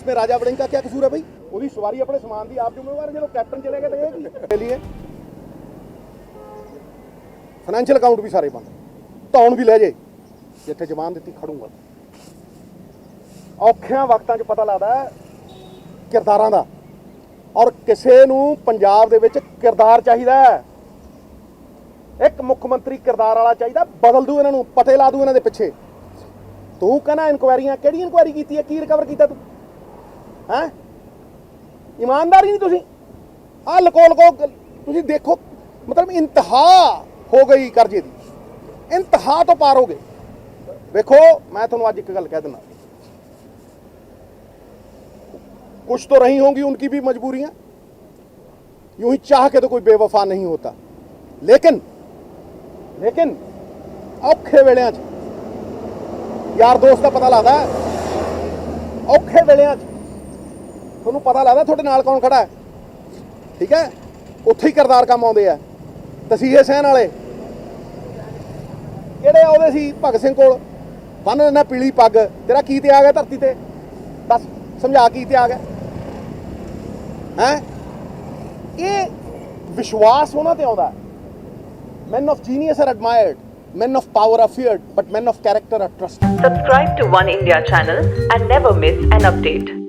इसमें राजा वड़िंग का क्या कसूर है भाई ਉਹਦੀ ਸਵਾਰੀ ਆਪਣੇ ਸਮਾਨ ਦੀ ਆਪ ਜ਼ਿੰਮੇਵਾਰ ਹੈ ਜਦੋਂ ਕੈਪਟਨ ਚਲੇ ਗਏ ਤਾਂ ਇਹ ਕੀ ਦੇ ਲਈ ਫਾਈਨੈਂਸ਼ੀਅਲ ਅਕਾਊਂਟ ਵੀ ਸਾਰੇ ਬੰਦ ਧੌਣ ਵੀ ਲੈ ਜੇ ਜਿੱਥੇ ਜ਼ਬਾਨ ਦਿੱਤੀ ਖੜੂੰਗਾ ਔਖਿਆਂ ਵਕਤਾਂ 'ਚ ਪਤਾ ਲੱਗਦਾ ਹੈ ਕਿਰਦਾਰਾਂ ਦਾ ਔਰ ਕਿਸੇ ਨੂੰ ਪੰਜਾਬ ਦੇ ਵਿੱਚ ਕਿਰਦਾਰ ਚਾਹੀਦਾ ਹੈ ਇੱਕ ਮੁੱਖ ਮੰਤਰੀ ਕਿਰਦਾਰ ਵਾਲਾ ਚਾਹੀਦਾ ਬਦਲ ਦੂ ਇਹਨਾਂ ਨੂੰ ਪਤੇ ਲਾ ਦੂ ਇਹਨਾਂ ਦੇ ਪਿੱਛੇ ਤੂੰ ਕਹਿੰਦਾ ਇਨਕੁਆਇਰੀਆਂ ਕਿਹੜੀ ਇਨਕੁਆਇਰੀ ਕੀਤੀ ਹੈ ਕੀ ਰਿਕਵਰ ਕੀਤਾ ਤੂੰ ਹੈ ਇਮਾਨਦਾਰੀ ਨਹੀਂ ਤੁਸੀਂ ਆ ਲਕੋ ਲਕੋ ਤੁਸੀਂ ਦੇਖੋ ਮਤਲਬ ਇੰਤਹਾ ਹੋ ਗਈ ਕਰਜ਼ੇ ਦੀ ਇੰਤਹਾ ਤੋਂ ਪਾਰ ਹੋ ਗਏ ਵੇਖੋ ਮੈਂ ਤੁਹਾਨੂੰ ਅੱਜ ਇੱਕ ਗੱਲ ਕਹਿ ਦਿੰਦਾ कुछ तो रही होंगी उनकी भी मजबूरियां यूं ही चाह के तो कोई बेवफा नहीं होता लेकिन लेकिन ਔਖੇ ਵੇਲਿਆਂ 'ਚ ਯਾਰ ਦੋਸਤ ਦਾ ਪਤਾ ਲੱਗਦਾ ਹੈ। ਔਖੇ ਵੇਲਿਆਂ 'ਚ ਤੁਹਾਨੂੰ ਪਤਾ ਲੱਗਦਾ ਤੁਹਾਡੇ ਨਾਲ ਕੌਣ ਖੜਾ ਹੈ? ਠੀਕ ਹੈ? ਉੱਥੇ ਹੀ ਕਰਦਾਰ ਕੰਮ ਆਉਂਦੇ ਆ। ਤਸੀਹੇ ਸਹਿਣ ਵਾਲੇ। ਕਿਹੜੇ ਆਉਂਦੇ ਸੀ? ਭਗਤ ਸਿੰਘ ਕੋਲ। ਬੰਨ ਲੈਣਾ ਪੀਲੀ ਪੱਗ। ਤੇਰਾ ਕੀ ਤੇ ਆ ਗਿਆ ਧਰਤੀ ਤੇ? ਦੱਸ, ਸਮਝਾ ਕੀ ਤੇ ਆ ਗਿਆ ਹੈ? ਇਹ ਵਿਸ਼ਵਾਸ ਉਹਨਾਂ ਤੇ ਆਉਂਦਾ। Man of genius are admired man of power are feared but man of character are trusted Subscribe to One India channel and never miss an update.